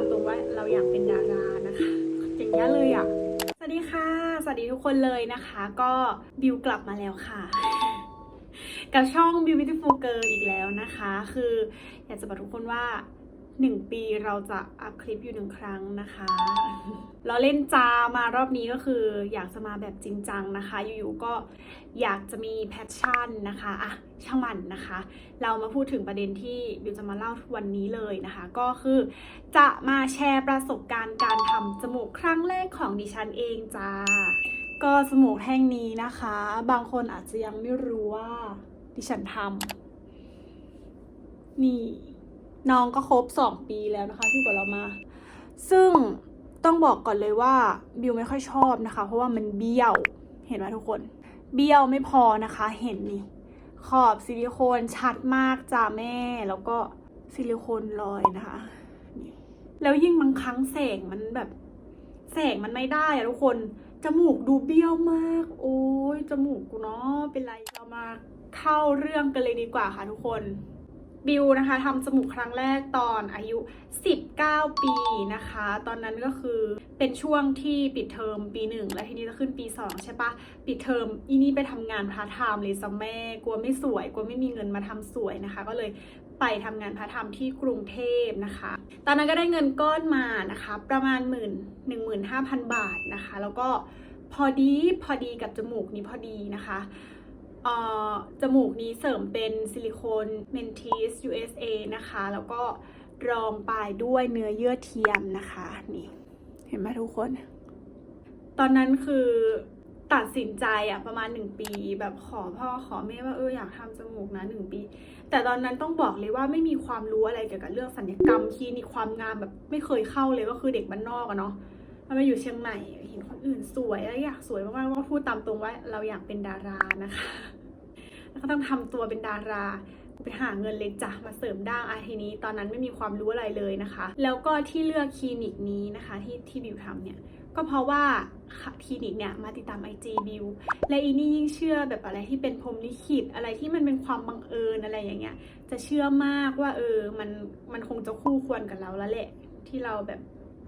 ามตรงว่าเราอยากเป็นดารานะคะ อย่างนี้เลยอะ สวัสดีค่ะ สวัสดีทุกคนเลยนะคะ ก็บิวกลับมาแล้วค่ะกับช่อง Beautiful Girl อีกแล้วนะคะ คืออยากจะบอกทุกคนว่า 1 ปีเราจะอัพคลิปอยู่หนึ่งครั้งนะคะ เราเล่นจามารอบนี้ก็คืออยากจะมาแบบจริงจังนะคะ อยู่ๆก็อยากจะมีแพชชั่นนะคะอะช่างมันนะคะ เรามาพูดถึงประเด็นที่บิวจะมาเล่าทุกวันนี้เลยนะคะ ก็คือจะมาแชร์ประสบการณ์การทำจมูกครั้งแรกของดิฉันเองจ้า ก็จมูกแท่งนี้นะคะ บางคนอาจจะยังไม่รู้ว่าดิฉันทำนี่ น้องก็ครบสองปีแล้วนะคะที่อยู่กับเรามา ซึ่งต้องบอกก่อนเลยว่าบิวไม่ค่อยชอบนะคะ เพราะว่ามันเบี้ยวเห็นไหมทุกคน เบี้ยวไม่พอนะคะเห็นนี่ขอบซิลิโคนชัดมากจ้าแม่แล้วก็ซิลิโคนลอยนะคะนี่แล้วยิ่งบางครั้งแสงมันแบบแสงมันไม่ได้อะทุกคน จมูกดูเบี้ยวมาก โอ้ยจมูกกูเนาะเป็นไรเรามาเข้าเรื่องกันเลยดีกว่าค่ะทุกคน บิวนะคะทำจมูกครั้งแรกตอนอายุ 19 ปีนะคะ ตอนนั้นก็คือเป็นช่วงที่ปิดเทอมปีหนึ่งแล้วทีนี้จะขึ้นปี 2 ใช่ปะปิดเทอมอีนี่ไปทำงานพาร์ทไทม์เลยซัมแม่กลัวไม่สวยกลัวไม่มีเงินมาทำสวยนะคะ ก็เลยไปทำงานพาร์ทไทม์ที่กรุงเทพนะคะ ตอนนั้นก็ได้เงินก้อนมานะคะ ประมาณหมื่นหนึ่งหมื่นห้าพันบาทนะคะ แล้วก็พอดีพอดีกับจมูกนี้พอดีนะคะ จมูกนี้เสริมเป็นซิลิโคนเมนทิส USA นะคะ แล้วก็รองปลายด้วยเนื้อเยื่อเทียมนะคะ นี่ เห็นไหมทุกคน ตอนนั้นคือตัดสินใจอะประมาณหนึ่งปีแบบขอพ่อขอแม่ว่าเอออยากทำจมูกนะหนึ่งปี แต่ตอนนั้นต้องบอกเลยว่าไม่มีความรู้อะไรเกี่ยวกับเรื่องสัญญกรรมคลินิกความงามแบบไม่เคยเข้าเลยก็คือเด็กบ้านนอกอะเนาะ เราไปอยู่เชียงใหม่เห็นคนอื่นสวยแล้วอยากสวยมากๆก็พูดตามตรงว่าเราอยากเป็นดารานะคะแล้วก็ต้องทำตัวเป็นดาราไปหาเงินเลยจ้ะมาเสริมด่างอาทีนี้ตอนนั้นไม่มีความรู้อะไรเลยนะคะ แล้วก็ที่เลือกคลินิกนี้นะคะที่ที่บิวทำเนี่ยก็เพราะว่าคลินิกเนี่ยมาติดตาม IG บิวและอีนี่ยิ่งเชื่อแบบอะไรที่เป็นพรมลิขิตอะไรที่มันเป็นความบังเอิญอะไรอย่างเงี้ยจะเชื่อมากว่าเออมันมันคงจะคู่ควรกับเราแล้วแหละที่เราแบบ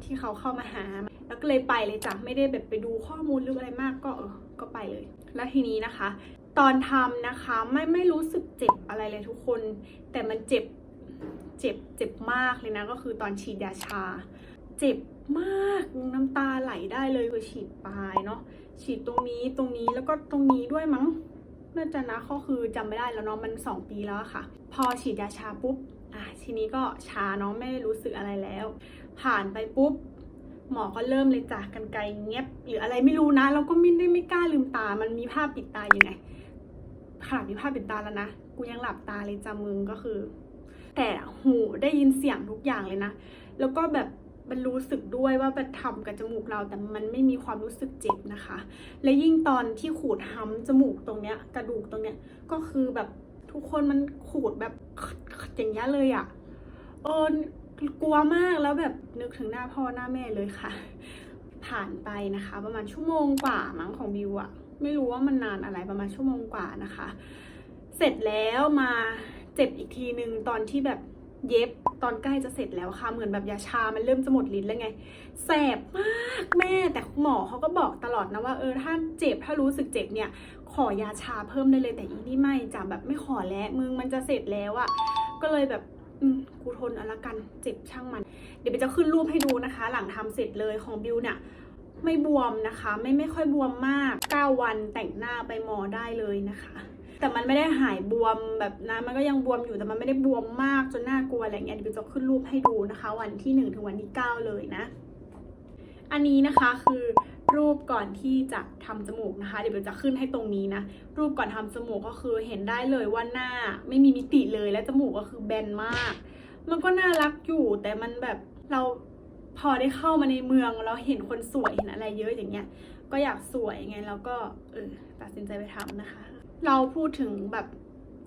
ที่เขาเข้ามาหา แล้วก็เลยไปเลยจ้ะไม่ได้แบบไปดูข้อมูลหรืออะไรมากก็เออก็ไปเลย แล้วทีนี้นะคะ ตอนทำนะคะไม่ไม่รู้สึกเจ็บอะไรเลยทุกคน แต่มันเจ็บเจ็บเจ็บมากเลยนะก็คือตอนฉีดยาชา เจ็บมากน้ำตาไหลได้เลยคือฉีดปลายเนาะฉีดตรงนี้ตรงนี้แล้วก็ตรงนี้ด้วยมั้งน่าจะนะก็คือจำไม่ได้แล้วเนาะมัน2ปีแล้วค่ะ พอฉีดยาชาปุ๊บอะทีนี้ก็ชาเนาะไม่ได้รู้สึกอะไรแล้ว ผ่านไปปุ๊บ หมอก็เริ่มเลยจากกันไกลเงียบหรืออะไรไม่รู้นะ เราก็ไม่ได้ไม่กล้าลืมตา มันมีภาพปิดตาอยู่ไงขนาดมีภาพปิดตาแล้วนะ กูยังหลับตาเลยจำมึงก็คือ แต่หูได้ยินเสียงทุกอย่างเลยนะ แล้วก็แบบมันรู้สึกด้วยว่าไปทำกับจมูกเราแต่มันไม่มีความรู้สึกเจ็บนะคะ และยิ่งตอนที่ขูดห้ำจมูกตรงเนี้ย กระดูกตรงเนี้ยก็คือแบบทุกคนมันขูดแบบอย่างเงี้ยเลยอะ่ะเออ กลัวมากแล้วแบบนึกถึงหน้าพ่อหน้าแม่เลยค่ะ ผ่านไปนะคะ ประมาณชั่วโมงกว่ามั้งของบิวอะไม่รู้ว่ามันนานอะไรประมาณชั่วโมงกว่านะคะ เสร็จแล้วมาเจ็บอีกทีนึงตอนที่แบบเย็บตอนใกล้จะเสร็จแล้วค่ะ เหมือนแบบยาชา มันเริ่มจะหมดลิ้นแล้วไง แสบมากแม่ แต่หมอเขาก็บอกตลอดนะว่า เออ ถ้าเจ็บ ถ้ารู้สึกเจ็บเนี่ย ขอยาชาเพิ่มได้เลย แต่อีนี่ไม่จ้ะแบบไม่ขอแล้ว มึงมันจะเสร็จแล้วอะก็เลยแบบ อืมกูทนเอาละกันเจ็บช่างมัน เดี๋ยวไปจะขึ้นรูปให้ดูนะคะ หลังทำเสร็จเลยของบิวเนี่ยไม่บวมนะคะ ไม่ไม่ค่อยบวมมาก 9 วันแต่งหน้าไปมอได้เลยนะคะ แต่มันไม่ได้หายบวมแบบนะมันก็ยังบวมอยู่แต่มันไม่ได้บวมมากจนน่ากลัวอะไรเงี้ยเดี๋ยวจะขึ้นรูปให้ดูนะคะ วันที่1ถึงวันที่ 9 เลยนะ อันนี้นะคะคือรูปก่อนที่จะทำจมูกนะคะ เดี๋ยวเบลจะขึ้นให้ตรงนี้นะ รูปก่อนทำจมูกก็คือเห็นได้เลยว่าหน้าไม่มีมิติเลยและจมูกก็คือแบนมาก มันก็น่ารักอยู่แต่มันแบบเราพอได้เข้ามาในเมืองเราเห็นคนสวยเห็นอะไรเยอะอย่างเงี้ย ก็อยากสวยไงแล้วก็เออตัดสินใจไปทำนะคะ เราพูดถึงแบบ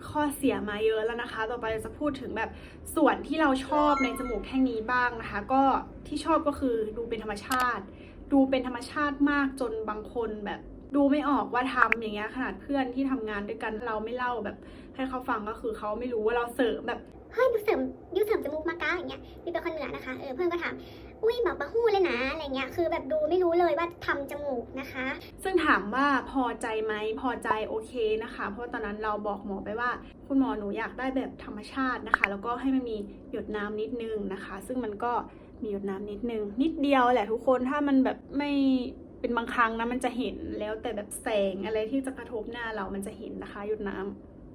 ข้อเสียมาเยอะแล้วนะคะ ต่อไปจะพูดถึงแบบส่วนที่เราชอบในจมูกแท่งนี้บ้างนะคะ ก็ที่ชอบก็คือดูเป็นธรรมชาติ ดูเป็นธรรมชาติมากจนบางคนแบบดูไม่ออกว่าทำอย่างเงี้ยขนาดเพื่อนที่ทำงานด้วยกันเราไม่เล่าแบบ ให้เขาฟังก็คือเขาไม่รู้ว่าเราเสริมแบบเฮ้ยเสริมบิวเสริมจมูกมากะอย่างเงี้ยบิวเป็นคนเหนือนะคะเออเพื่อนก็ถามอุ้ยบะฮู้เลยนะ เงี้ยคือแบบดูไม่รู้เลยว่าทำจมูกนะคะ ซึ่งถามว่าพอใจไหมพอใจโอเคนะคะ เพราะตอนนั้นเราบอกหมอไปว่า คุณหมอหนูอยากได้แบบธรรมชาตินะคะ แล้วก็ให้มันมีหยดน้ำนิดนึงนะคะ ซึ่งมันก็มีหยดน้ำนิดนึง นิดเดียวแหละทุกคนถ้ามันแบบไม่เป็นบางครั้งนะมันจะเห็นแล้วแต่แบบแสงอะไรที่จะกระทบหน้าเรามันจะเห็นนะคะหยดน้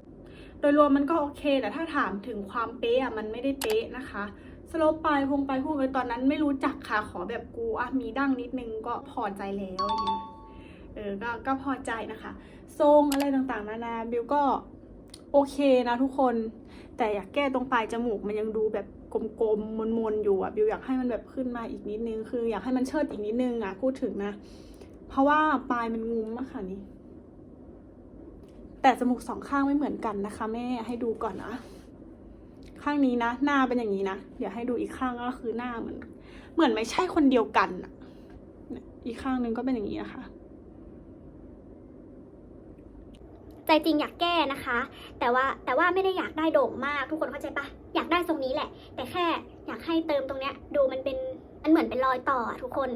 ำโดยรวมมันก็โอเคแต่ถ้าถามถึงความเป๊ะอะมันไม่ได้เป๊ะนะคะ สโลปไปพงไปพุ่งไปตอนนั้นไม่รู้จักค่ะขอแบบกูอะมีดั้งนิดนึงก็พอใจแล้วอย่างเงี้ยเออก็ก็พอใจนะคะ ทรงอะไรต่างๆ นานาบิวก็โอเคนะทุกคน แต่อยากแก้ตรงปลายจมูกมันยังดูแบบกลมๆมนๆอยู่อะบิวอยากให้มันแบบขึ้นมาอีกนิดนึง คืออยากให้มันเชิดอีกนิดนึงอะพูดถึงนะ เพราะว่าปลายมันงุ้มอะค่ะนี่แต่จมูกสองข้างไม่เหมือนกันนะคะแม่ให้ดูก่อนนะ ข้างนี้นะ หน้าเป็นอย่างนี้นะ เดี๋ยวให้ดูอีกข้างก็คือหน้าเหมือน เหมือนไม่ใช่คนเดียวกันอะเนี่ยอีกข้างนึงก็เป็นอย่างนี้นะคะใจจริงอยากแก้นะคะ แต่ว่าแต่ว่าไม่ได้อยากได้โด่งมากทุกคนเข้าใจปะอยากได้ทรงนี้แหละ แต่แค่อยากให้เติมตรงเนี้ย ดูมันเป็นมันเหมือนเป็นรอยต่อทุกคน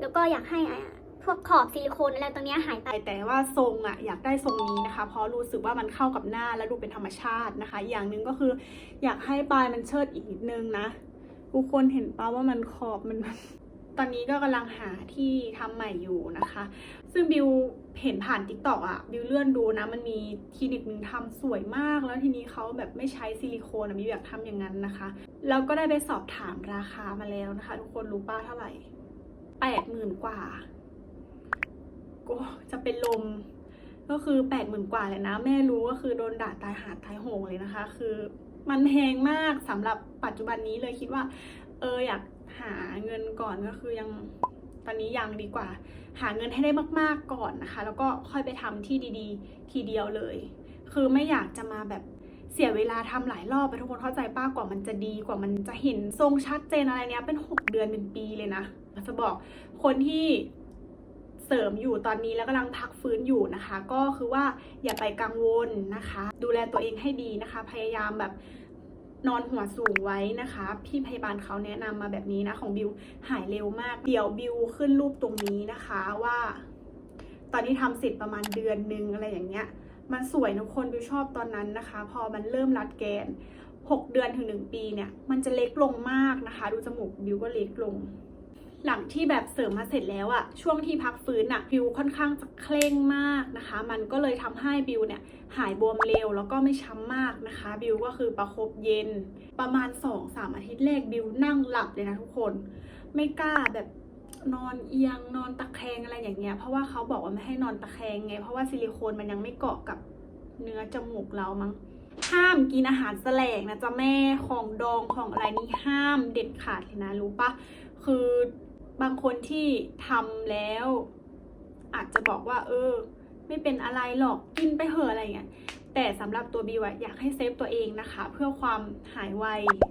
แล้วก็อยากให้อะ พวกขอบซิลิโคนอะไรตรงนี้หายไป แต่ว่าทรงอะอยากได้ทรงนี้นะคะ เพราะรู้สึกว่ามันเข้ากับหน้าและดูเป็นธรรมชาตินะคะ อย่างหนึ่งก็คืออยากให้ปลายมันเชิดอีกนิดนึงนะทุกคนเห็นปะว่ามันขอบมันตอนนี้ก็กำลังหาที่ทำใหม่อยู่นะคะ ซึ่งบิวเห็นผ่านติ๊กต็อกอะบิวเลื่อนดูนะ มันมีคลินิกหนึ่งทำสวยมาก แล้วทีนี้เขาแบบไม่ใช้ซิลิโคนอะบิวอยากทำอย่างนั้นนะคะ แล้วก็ได้ไปสอบถามราคามาแล้วนะคะ ทุกคนรู้ป้าเท่าไหร่แปดหมื่นกว่า ก็จะเป็นลม ก็คือแปดหมื่นกว่าเลยนะ แม่รู้ก็คือโดนด่าตายหาตายโหงเลยนะคะ คือมันแพงมากสำหรับปัจจุบันนี้เลยคิดว่า เอออยากหาเงินก่อนก็คือยังตอนนี้ยังดีกว่า หาเงินให้ได้มาก ๆก่อนนะคะ แล้วก็ค่อยไปทำที่ดีๆ ทีเดียวเลย คือไม่อยากจะมาแบบเสียเวลาทำหลายรอบไปทุกคนเข้าใจป้ากว่ามันจะดีกว่ามันจะเห็นทรงชัดเจนอะไรเนี้ยเป็นหกเดือนเป็นปีเลยนะจะบอกคนที่ เสริมอยู่ตอนนี้แล้วกำลังพักฟื้นอยู่นะคะ ก็คือว่าอย่าไปกังวลนะคะ ดูแลตัวเองให้ดีนะคะ พยายามแบบนอนหัวสูงไว้นะคะ พี่พยาบาลเขาแนะนำมาแบบนี้นะ ของบิวหายเร็วมาก เดี๋ยวบิวขึ้นรูปตรงนี้นะคะว่า ตอนนี้ทำเสร็จประมาณเดือนนึงอะไรอย่างเงี้ย มันสวยทุกคนบิวชอบตอนนั้นนะคะ พอมันเริ่มรัดแกน 6 เดือนถึง 1 ปีเนี่ย มันจะเล็กลงมากนะคะ ดูจมูกบิวก็เล็กลง หลังที่แบบเสริมมาเสร็จแล้วอะช่วงที่พักฟื้นอะบิวค่อนข้างจะเคร่งมากนะคะ มันก็เลยทำให้บิวเนี่ยหายบวมเร็วแล้วก็ไม่ช้ำมากนะคะ บิวก็คือประคบเย็น ประมาณ 2-3 อาทิตย์แรกบิวนั่งหลับเลยนะทุกคน ไม่กล้าแบบนอนเอียงนอนตะแคงอะไรอย่างเงี้ย เพราะว่าเขาบอกว่าไม่ให้นอนตะแคงไง เพราะว่าซิลิโคนมันยังไม่เกาะกับเนื้อจมูกเรามั้งห้ามกินอาหารแสลงนะจ๊ะแม่ของดองของอะไรนี่ห้ามเด็ดขาดเลยนะรู้ปะคือ บางคนที่ทำแล้ว อาจจะบอกว่า เออ ไม่เป็นอะไรหรอกกินไปเหอะอะไรเงี้ยแต่สำหรับตัวบิวอะอยากให้เซฟตัวเองนะคะ เพื่อความหายไว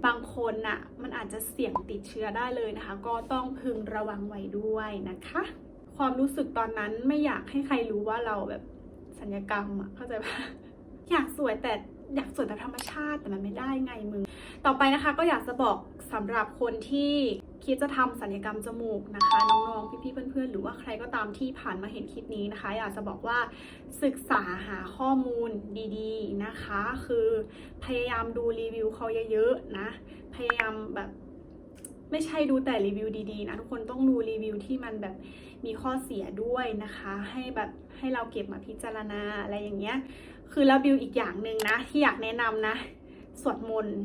บางคนน่ะ มันอาจจะเสี่ยงติดเชื้อได้เลยนะคะ ก็ต้องพึงระวังไว้ด้วยนะคะ ความรู้สึกตอนนั้นไม่อยากให้ใครรู้ว่าเราแบบสัญญกรรมอะเข้าใจปะอยากสวยแต่ อยากสวยแบบธรรมชาติแต่มันไม่ได้ไงมึง ต่อไปนะคะก็อยากจะบอกสำหรับคนที่คิดจะทำศัลยกรรมจมูกนะคะ น้องๆ พี่ๆ เพื่อนๆ หรือว่าใครก็ตามที่ผ่านมาเห็นคลิปนี้นะคะ อยากจะบอกว่าศึกษาหาข้อมูลดีๆนะคะ คือพยายามดูรีวิวเขาเยอะๆนะ พยายามแบบไม่ใช่ดูแต่รีวิวดีๆนะทุกคนต้องดูรีวิวที่มันแบบมีข้อเสียด้วยนะคะ ให้แบบให้เราเก็บมาพิจารณาอะไรอย่างเงี้ย คือแล้วบิวอีกอย่างหนึ่งนะที่อยากแนะนำนะสวดมนต์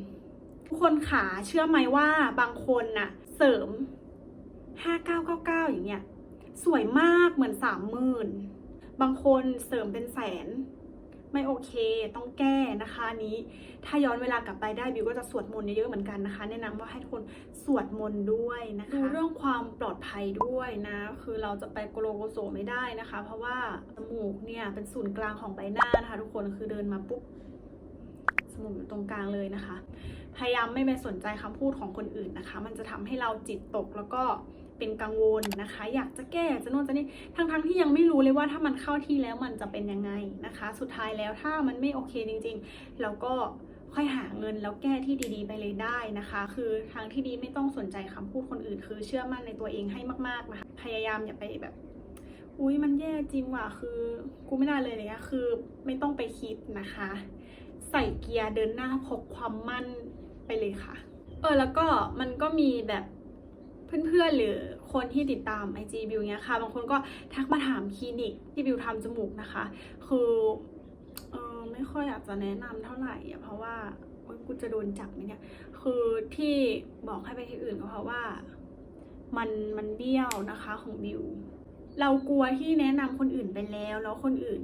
ทุกคนขาเชื่อไหมว่าบางคนน่ะ เสริม 5999 อย่างเงี้ย สวยมากเหมือนสามหมื่นบางคนเสริมเป็นแสน ไม่โอเค ต้องแก้นะคะนี้ ถ้าย้อนเวลากลับไปได้บิวก็จะสวดมนต์เยอะๆเหมือนกันนะคะ แนะนำว่าให้ทุกคนสวดมนต์ด้วยนะคะดูเรื่องความปลอดภัยด้วยนะ คือเราจะไปโกโลโกโซไม่ได้นะคะ เพราะว่าจมูกเนี่ยเป็นศูนย์กลางของใบหน้านะคะ ทุกคนคือเดินมาปุ๊บจมูกอยู่ตรงกลางเลยนะคะ พยายามไม่ไปสนใจคำพูดของคนอื่นนะคะ มันจะทำให้เราจิตตกแล้วก็ เป็นกังวลนะคะ อยากจะแก้จะโน่นจะนี่ทั้งๆที่ยังไม่รู้เลยว่าถ้ามันเข้าที่แล้วมันจะเป็นยังไงนะคะ สุดท้ายแล้วถ้ามันไม่โอเคจริงๆ เราก็ค่อยหาเงินแล้วแก้ที่ดีๆ ไปเลยได้นะคะ คือทางที่ดีไม่ต้องสนใจคำพูดคนอื่น คือเชื่อมั่นในตัวเองให้มากๆนะคะพยายามอย่าไปแบบอุ้ยมันแย่จริงว่ะคือกูไม่ได้เลยเนี่ยคือไม่ต้องไปคิดนะคะ ใส่เกียร์เดินหน้าพกความมั่นไปเลยค่ะ เออแล้วก็มันก็มีแบบ เพื่อนๆ หรือคนที่ติดตาม IG บิวเนี้ยค่ะ บางคนก็ทักมาถามคลินิกที่บิวทำจมูกนะคะ คือเออไม่ค่อยอยากจะแนะนำเท่าไหร่เพราะว่ากูจะโดนจับไหมเนี่ย คือที่บอกให้ไปที่อื่นก็เพราะว่ามันมันเบี้ยวนะคะของบิว เรากลัวที่แนะนำคนอื่นไปแล้ว แล้วคนอื่น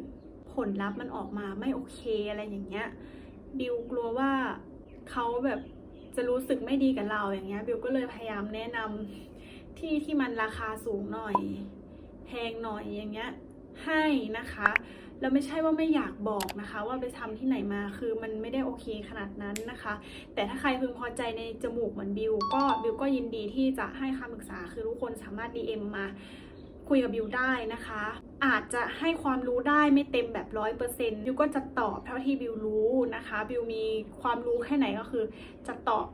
ผลลัพธ์มันออกมาไม่โอเคอะไรอย่างเงี้ย บิวกลัวว่าเขาแบบ จะรู้สึกไม่ดีกับเราอย่างเงี้ยบิวก็เลยพยายามแนะนำที่ที่มันราคาสูงหน่อย แพงหน่อยอย่างเงี้ยให้นะคะแล้วไม่ใช่ว่าไม่อยากบอกนะคะ ว่าไปทำที่ไหนมาคือมันไม่ได้โอเคขนาดนั้นนะคะ แต่ถ้าใครพึงพอใจในจมูกเหมือนบิวก็บิวก็ยินดีที่จะให้คำปรึกษาคือทุกคนสามารถ DM มา คุยกับบิวได้นะคะ อาจจะให้ความรู้ได้ไม่เต็มแบบร้อยเปอร์เซ็นต์บิวก็จะตอบเท่าที่บิวรู้นะคะ บิวมีความรู้แค่ไหนก็คือจะตอบ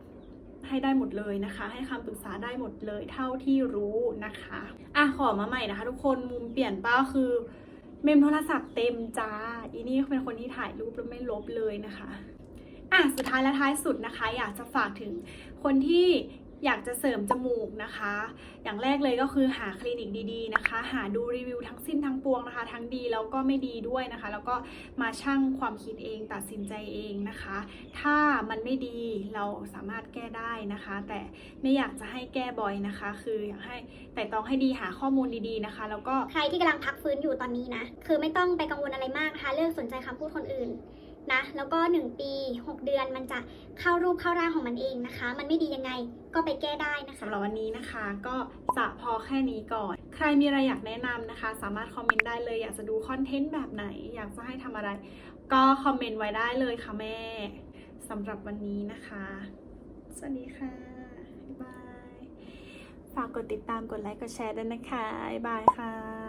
ให้ได้หมดเลยนะคะ ให้คำปรึกษาได้หมดเลยเท่าที่รู้นะคะอะขอมาใหม่นะคะ ทุกคนมุมเปลี่ยนป้าคือ เมมโทรศัพท์เต็มจ้าอีนี่เป็นคนที่ถ่ายรูปแล้วไม่ลบเลยนะคะอะสุดท้ายและท้ายสุดนะคะ อยากจะฝากถึงคนที่ อยากจะเสริมจมูกนะคะ อย่างแรกเลยก็คือหาคลินิกดีๆนะคะ หาดูรีวิวทั้งสิ้นทั้งปวงนะคะ ทั้งดีแล้วก็ไม่ดีด้วยนะคะ แล้วก็มาชั่งความคิดเองตัดสินใจเองนะคะ ถ้ามันไม่ดีเราสามารถแก้ได้นะคะ แต่ไม่อยากจะให้แก้บ่อยนะคะ คืออยากให้แต่ต้องให้ดีหาข้อมูลดีๆนะคะ แล้วก็ใครที่กำลังพักฟื้นอยู่ตอนนี้นะ คือไม่ต้องไปกังวลอะไรมากนะคะ เลิกสนใจคำพูดคนอื่น นะ แล้วก็ 1 ปี 6 เดือนมันจะเข้ารูปเข้าร่างของมันเองนะคะ มันไม่ดียังไงก็ไปแก้ได้นะคะสำหรับวันนี้นะคะ ก็จะพอแค่นี้ก่อน ใครมีอะไรอยากแนะนำนะคะ สามารถคอมเมนต์ได้เลย อยากจะดูคอนเทนต์แบบไหน อยากจะให้ทำอะไร ก็คอมเมนต์ไว้ได้เลยค่ะแม่สำหรับวันนี้นะคะ สวัสดีค่ะบ๊ายบาย ฝากกดติดตามกดไลค์กดแชร์ด้วยนะคะบ๊ายบายค่ะ